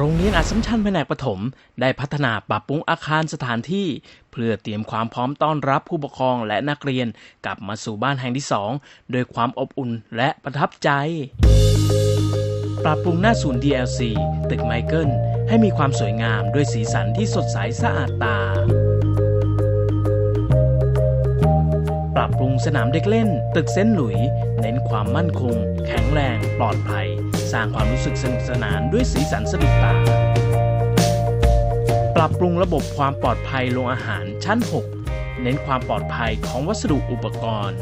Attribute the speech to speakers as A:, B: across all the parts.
A: โรงเรียนอัสสัมชัญแผนกประถมได้พัฒนาปรับปรุงอาคารสถานที่ เพื่อเตรียมความพร้อมต้อนรับผู้ปกครองและนักเรียนกลับมาสู่บ้านแห่งที่สองโดยความอบอุ่นและประทับใจ ปรับปรุงหน้าศูนย์ DLC ตึกไมเคิลให้มีความสวยงามด้วยสีสันที่สดใสสะอาดตา ปรับปรุงสนามเด็กเล่น ตึกเส้นหลุย เน้นความมั่นคง แข็งแรงปลอดภัย สร้างความรู้สึกสนุกสนานด้วยสีสันสะดุดตา ปรับปรุงระบบความปลอดภัยโรงอาหารชั้น 6 เน้นความปลอดภัยของวัสดุอุปกรณ์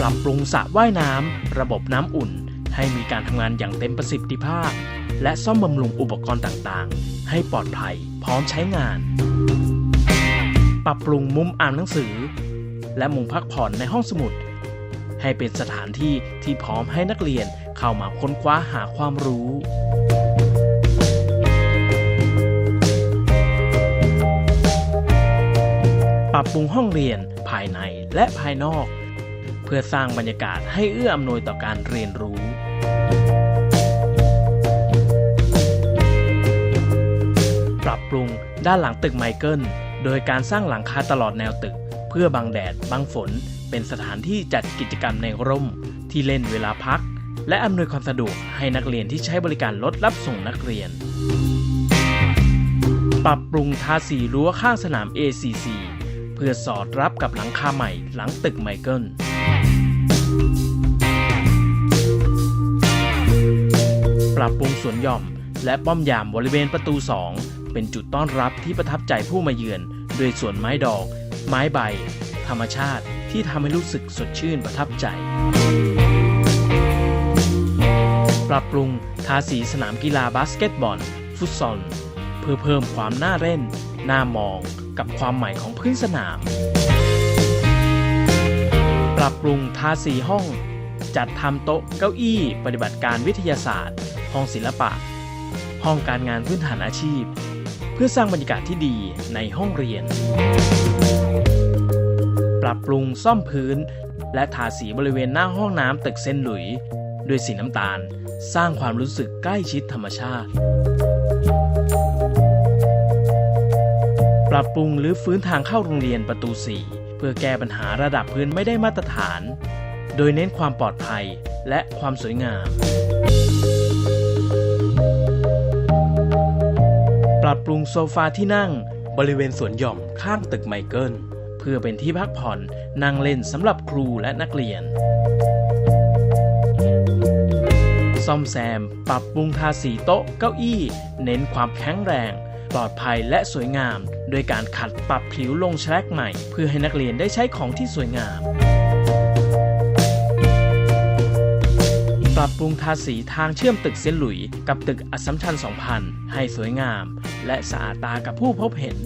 A: ปรับปรุงสระว่ายน้ำระบบน้ำอุ่น ให้มีการทำงานอย่างเต็มประสิทธิภาพ และซ่อมบำรุงอุปกรณ์ต่างๆ ให้ปลอดภัยพร้อมใช้งาน ปรับปรุงมุมอ่านหนังสือ และมุมพักผ่อนในห้องสมุด ให้เป็นสถานที่ที่พร้อมให้นักเรียนเข้ามาค้นคว้าหาความรู้ปรับปรุงห้องเรียนภายในและภายนอก เพื่อสร้างบรรยากาศให้เอื้ออำนวยต่อการเรียนรู้ ปรับปรุงด้านหลังตึกไมเคิลโดยการสร้างหลังคาตลอดแนวตึก เพื่อบังแดดบังฝน เป็นสถานที่จัดกิจกรรมในร่ม ที่เล่นเวลาพัก และอำนวยความสะดวกให้นักเรียนที่ใช้บริการรถรับส่งนักเรียน ปรับปรุงทาสีรั้วข้างสนาม ACC เพื่อสอดรับกับหลังคาใหม่หลังตึกไมเคิลปรับปรุงสวนหย่อม และป้อมยามบริเวณประตู 2 เป็นจุดต้อนรับที่ประทับใจผู้มาเยือน ด้วยสวนไม้ดอก ไม้ใบ ธรรมชาติ ที่ทำให้รู้สึกสดชื่นประทับใจ ปรับปรุงทาสีสนามกีฬาบาสเกตบอล ฟุตซอล เพื่อเพิ่มความน่าเล่น น่ามองกับความใหม่ของพื้นสนาม ปรับปรุงทาสีห้อง จัดทำโต๊ะเก้าอี้ปฏิบัติการวิทยาศาสตร์ ห้องศิลปะ ห้องการงานพื้นฐานอาชีพ เพื่อสร้างบรรยากาศที่ดีในห้องเรียน รับปรุงซ่อมพื้น และทาสีบริเวณหน้าห้องน้ำตึกเส้นหลุย ด้วยสีน้ำตาล สร้างความรู้สึกใกล้ชิดธรรมชาติ ปรับปรุงหรือฟื้นทางเข้าโรงเรียนประตู 4 เพื่อแก้ปัญหาระดับพื้นไม่ได้มาตรฐาน โดยเน้นความปลอดภัยและความสวยงามปรับปรุงโซฟาที่นั่งบริเวณสวนหย่อมข้างตึกไมเคิล เพื่อเป็นที่พักผ่อนนั่งเล่นสำหรับครูและนักเรียน ซ่อมแซม ปรับปรุงทาสีโต๊ะเก้าอี้ เน้นความแข็งแรง ปลอดภัยและสวยงาม โดยการขัดปรับผิวลงแชลกใหม่ เพื่อให้นักเรียนได้ใช้ของที่สวยงาม ปรับปรุงทาสีทางเชื่อมตึกเซยนหลุย กับตึกอัสสัมชัญ 2000 ให้สวยงาม และสะอาดตากับผู้พบเห็น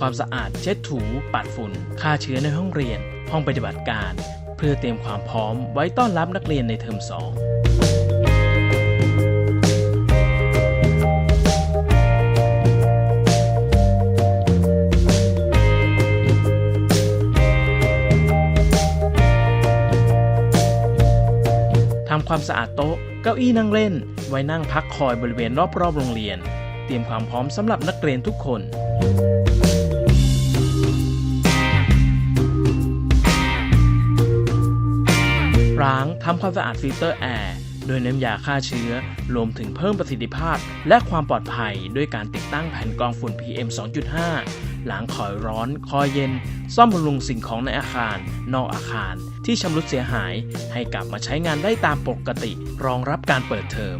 A: ความสะอาดเช็ดถูปัดฝุ่นฆ่าเชื้อในห้องเรียน ห้องปฏิบัติการ เพื่อเตรียมความพร้อมไว้ต้อนรับนักเรียนในเทอมสองทำความสะอาดโต๊ะ เก้าอี้นั่งเล่น ไว้นั่งพักคอยบริเวณรอบๆโรงเรียน เตรียมความพร้อมสำหรับนักเรียนทุกคน ร้างทำความสะอาดฟิลเตอร์แอร์โดยน้ำยาฆ่าเชื้อ รวมถึงเพิ่มประสิทธิภาพ และความปลอดภัย ด้วยการติดตั้งแผ่นกรองฝุ่น PM 2.5 ล้างคอยร้อน คอยเย็น ซ่อมบำรุงสิ่งของในอาคาร นอกอาคาร ที่ชำรุดเสียหาย ให้กลับมาใช้งานได้ตามปกติ รองรับการเปิดเทอม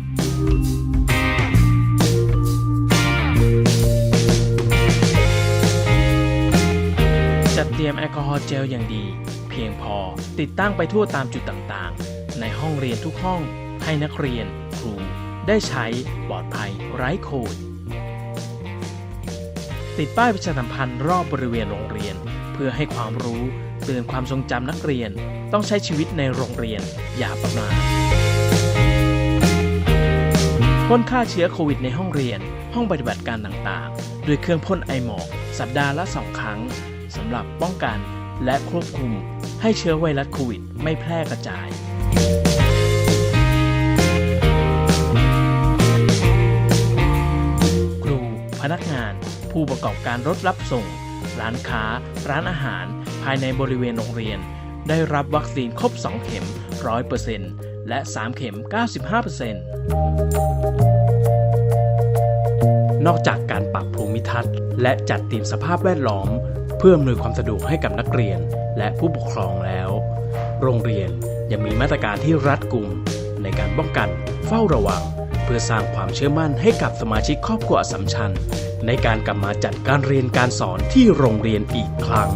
A: จัดเตรียมแอลกอฮอล์เจลอย่างดี พียงพอ ติดตั้งไปทั่วตามจุดต่างๆ ในห้องเรียนทุกห้อง ให้นักเรียน ครู ได้ใช้ปลอดภัยไร้โคดติดป้ายประชาสัมพันธ์รอบบริเวณโรงเรียน เพื่อให้ความรู้เตือนความทรงจำนักเรียนต้องใช้ชีวิตในโรงเรียนอย่าประมาทพ่นฆ่าเชื้อโควิดในห้องเรียน ห้องปฏิบัติการต่างๆ ด้วยเครื่องพ่นไอหมอก สัปดาห์ละสองครั้งสำหรับป้องกัน และควบคุมให้เชื้อไวรัสโควิด ไม่แพร่กระจาย ครู พนักงาน ผู้ประกอบการรถรับส่ง ร้านค้า ร้านอาหาร ภายในบริเวณโรงเรียน ได้รับวัคซีนครบ 2 เข็ม 100%และ 3 เข็ม 95%นอกจากการปรับภูมิทัศน์ และจัดทียมสภาพแวดล้อม เพื่ออำนวยความสะดวกให้กับนักเรียนและผู้ปกครองแล้ว โรงเรียนยังมีมาตรการที่รัดกุม ในการป้องกัน เฝ้าระวัง เพื่อสร้างความเชื่อมั่นให้กับสมาชิกครอบครัวสัมชัน ในการกลับมาจัดการเรียนการสอนที่โรงเรียนอีกครั้ง